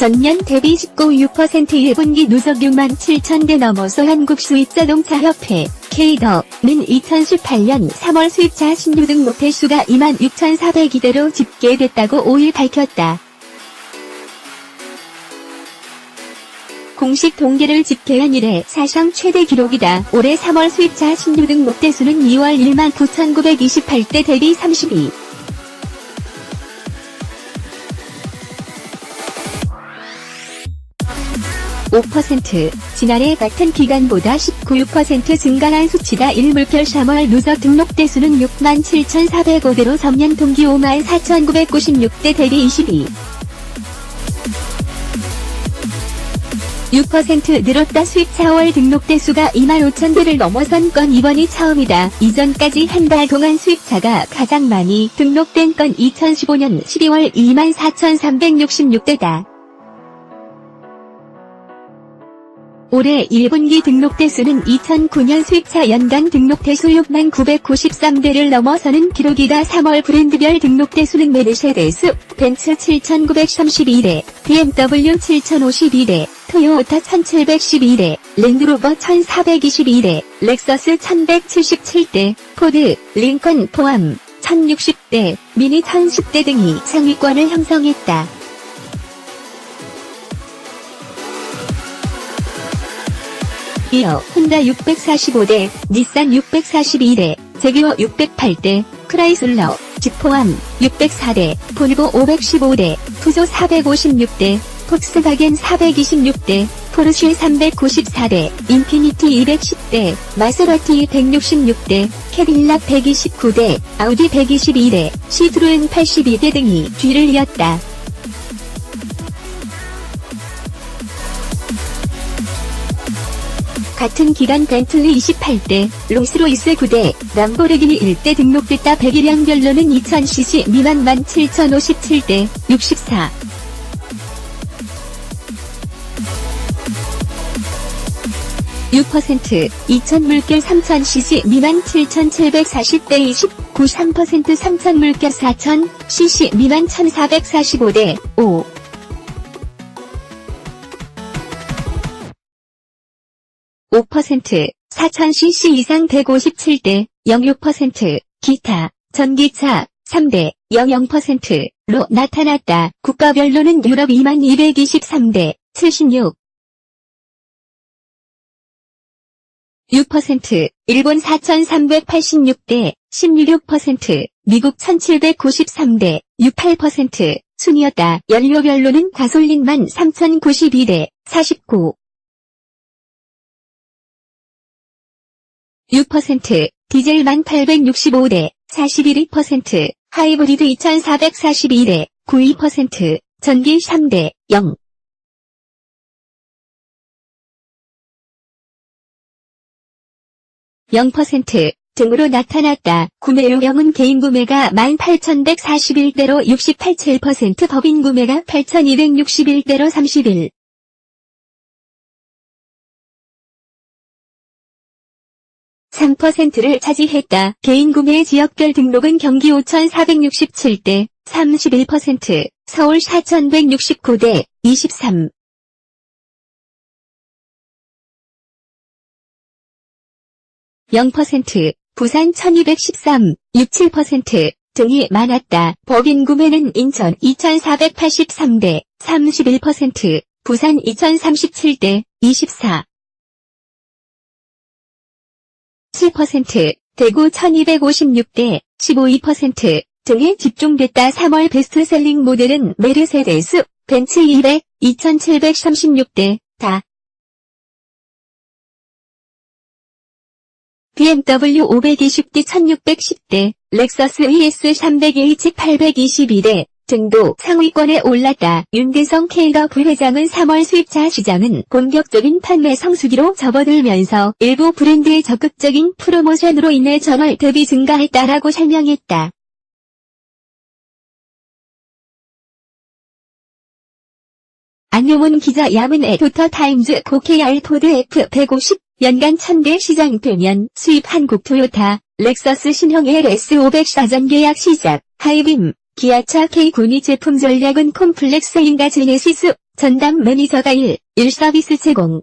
전년 대비 19.6% 1분기 누적 6만 7천 대 넘어서 한국수입자동차협회 K더는 2018년 3월 수입차 신규 등록 대수가 2만 6,400이대로 집계됐다고 5일 밝혔다. 공식 통계를 집계한 이래 사상 최대 기록이다. 올해 3월 수입차 신규 등록 대수는 2월 1만 9,928대 대비 32. (5%) 지난해 같은 기간보다 (19.6%) 증가한 수치다 1물결 3월 누적 등록 대수는 6만 7,405대로 전년 동기 5만 4,996대 대비 22. 6% 늘었다 수입 4월 등록 대수가 2만 5천 대를 넘어선 건 이번이 처음이다. 이전까지 한 달 동안 수입차가 가장 많이 등록된 건 2015년 12월 2만 4,366대다. 올해 1분기 등록 대수는 2009년 수입차 연간 등록 대수 6만 993대를 넘어서는 기록이다. 3월 브랜드별 등록 대수는 메르세데스, 벤츠 7,932대, BMW 7,052대, 토요타 1712대, 랜드로버 1422대, 렉서스 1177대, 포드, 링컨 포함 1060대, 미니 1010대 등이 상위권을 형성했다. 이어 혼다 645대, 닛산 642대, 제기어 608대, 크라이슬러, 집 포함 604대, 볼보 515대, 푸조 456대, 폭스바겐 426대, 포르쉐 394대, 인피니티 210대, 마세라티 166대, 캐딜락 129대, 아우디 122대, 시트로엔 82대 등이 뒤를 이었다. 같은 기간 벤틀리 28대, 롤스로이스 9대, 람보르기니 1대 등록됐다 100일량별로는 2000cc 미만 17,057대, 64. (6%) 2000 물결 3000cc 미만 7740대 20, 93% 3000 물결 4000 cc 미만 1445대 5. 5% 4000cc 이상 157대 06% 기타 전기차 3대 00%로 나타났다. 국가별로는 유럽 2만 223대 76 6% 일본 4386대 16% 미국 1793대 68% 순이었다. 연료별로는 가솔린만 3092대 49 6%, 디젤만 865대, 41%, 하이브리드 2442대, 92%, 전기 3대, 0. 0% 등으로 나타났다. 구매 요령은 개인 구매가 18,141대로 68.7% 법인 구매가 8,261대로 31. 3%를 차지했다. 개인 구매 지역별 등록은 경기 5,467대, 31%, 서울 4,169대, 23. (0%) 부산 1213, 67% 등이 많았다. 법인 구매는 인천 2483대, 31%, 부산 2037대, 24. 7%, 대구 1256대 15% 등에 집중됐다. 3월 베스트셀링 모델은 메르세데스, 벤츠 200, 2736대, 다. BMW 520D 1610대, 렉서스 ES 300H 822대, 등도 상위권에 올랐다. 윤대성 K가 부회장은 3월 수입차 시장은 본격적인 판매 성수기로 접어들면서 일부 브랜드의 적극적인 프로모션으로 인해 전월 대비 증가했다라고 설명했다. 안용훈 기자 야문 에도터 타임즈 고케알 토드 F150 연간 1000대 시장 되면 수입 한국 토요타 렉서스 신형 LS500 사전 계약 시작 하이빔 기아차 K 군이 제품 전략은 콤플렉스인가 제네시스 전담 매니저가 1. 1서비스 제공